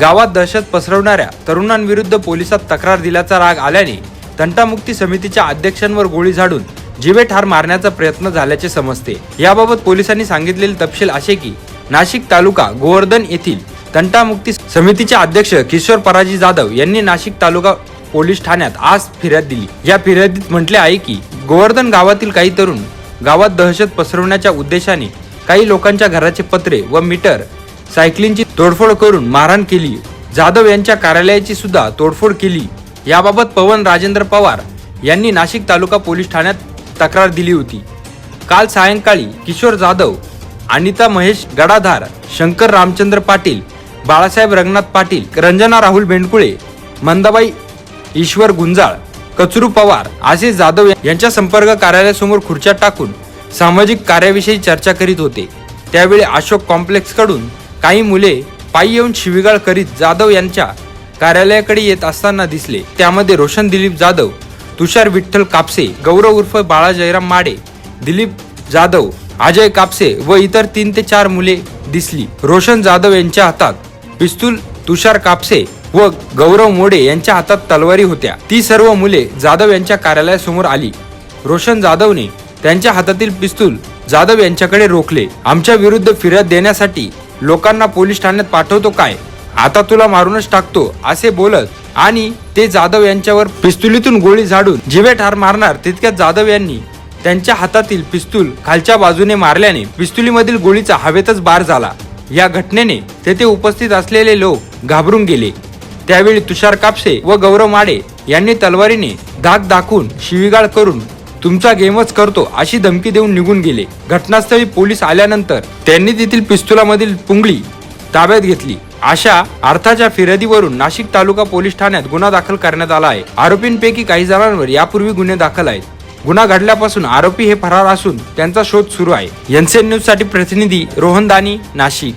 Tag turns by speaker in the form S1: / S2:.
S1: गावात दहशत पसरवणाऱ्या तरुणांविरुद्ध पोलिसात तक्रार दिल्याचा राग आल्याने तंटामुक्ती समितीच्या अध्यक्षांवर गोळी झाडून जिवे ठार मारण्याचा प्रयत्न झाल्याचे समजते. याबाबत पोलिसांनी सांगितलेले तपशील असे की नाशिक तालुका गोवर्धन येथील तंटामुक्ती समितीचे अध्यक्ष किशोर पराजी जाधव यांनी नाशिक तालुका पोलीस ठाण्यात आज फिर्याद दिली. या फिर्यादीत म्हटले आहे की गोवर्धन गावातील काही तरुण गावात दहशत पसरवण्याच्या उद्देशाने काही लोकांच्या घराचे पत्रे व मीटर सायकलींची तोडफोड करून मारहाण केली. जाधव यांच्या कार्यालयाची सुद्धा तोडफोड केली. याबाबत पवन राजेंद्र पवार यांनी नाशिक तालुका पोलीस ठाण्यात तक्रार दिली होती. काल सायंकाळी किशोर जाधव अनिता महेश गडाधार शंकर रामचंद्र पाटील बाळासाहेब रंगनाथ पाटील रंजना राहुल बेंडकुळे मंदाबाई ईश्वर गुंजाळ कचरू पवार असे जाधव यांच्या संपर्क कार्यालयासमोर खुर्च्या टाकून सामाजिक कार्याविषयी चर्चा करीत होते. त्यावेळी अशोक कॉम्प्लेक्सकडून काही मुले पायी येऊन शिवीगाळ करीत जाधव यांच्या कार्यालयाकडे येत असताना दिसले. त्यामध्ये रोशन दिलीप जाधव तुषार विठ्ठल कापसे गौरव उर्फ बाळा जयराम माडे दिलीप जाधव अजय कापसे व इतर तीन ते चार मुले दिसली. रोशन जाधव यांच्या हातात पिस्तूल तुषार कापसे व गौरव मोडे यांच्या हातात तलवारी होत्या. ती सर्व मुले जाधव यांच्या कार्यालयासमोर आली. रोशन जाधवने त्यांच्या हातातील पिस्तूल जाधव यांच्याकडे रोखले. आमच्या विरुद्ध फिर्याद देण्यासाठी लोकांना पोलीस ठाण्यात पाठवतो काय? आता तुला मारूनच टाकतो असे बोलत आणि ते जाधव यांच्यावर पिस्तुलीतून गोळी झाडून जिवे ठार मारणार तितक्यात जाधव यांनी त्यांच्या हातातील पिस्तूल खालच्या बाजूने मारल्याने पिस्तुलीमधील गोळीचा हवेतच बार झाला. या घटनेने तेथे उपस्थित असलेले लोक घाबरून गेले. त्यावेळी तुषार कापसे व गौरव माडे यांनी तलवारीने धाक दाखवून शिवीगाळ करून तुमचा गेमच करतो अशी धमकी देऊन निघून गेले. घटनास्थळी पोलीस आल्यानंतर त्यांनी तेथील पिस्तुलामधील पुंगळी ताब्यात घेतली. अशा अर्थाच्या फिर्यादीवरून नाशिक तालुका पोलीस ठाण्यात गुन्हा दाखल करण्यात आला आहे. आरोपींपैकी काही जणांवर यापूर्वी गुन्हे दाखल आहेत. गुन्हा घडल्यापासून आरोपी हे फरार असून त्यांचा शोध सुरू आहे. एनसीएन न्यूजसाठी प्रतिनिधी रोहन दानी नाशिक.